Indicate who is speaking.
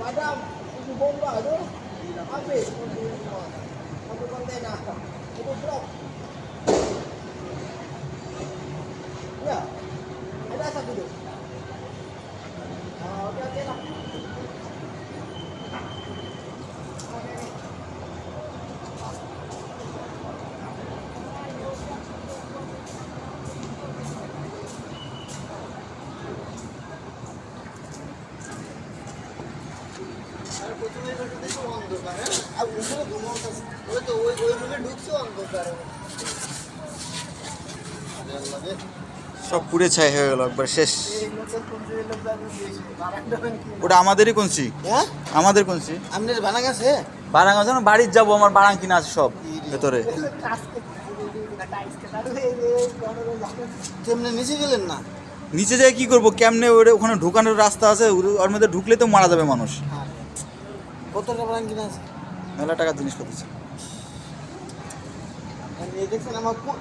Speaker 1: Madam, itu bomba tu. Habis.
Speaker 2: সব পুড়ে ছাই হয়ে গেল একবার শেষ। ওটা আমাদেরই কোনছি
Speaker 1: হ্যাঁ?
Speaker 2: আমাদের কোনছি
Speaker 1: আপনার বানা গেছে?
Speaker 2: আছে না বাড়ির যাব আমার বারাং কিনা আছে সব ভেতরে।
Speaker 1: কেমনে নিচে গেলেন না?
Speaker 2: নিচে যাই কি করব? কেমনে ওরে ওখানে ঢুকানোর রাস্তা আছে ওর- ওর মধ্যে ঢুকলে তো মারা যাবে মানুষ।
Speaker 1: কত টাকা কিনা আছে
Speaker 2: মেলা টাকার।
Speaker 1: আর এই দেখছেন আমার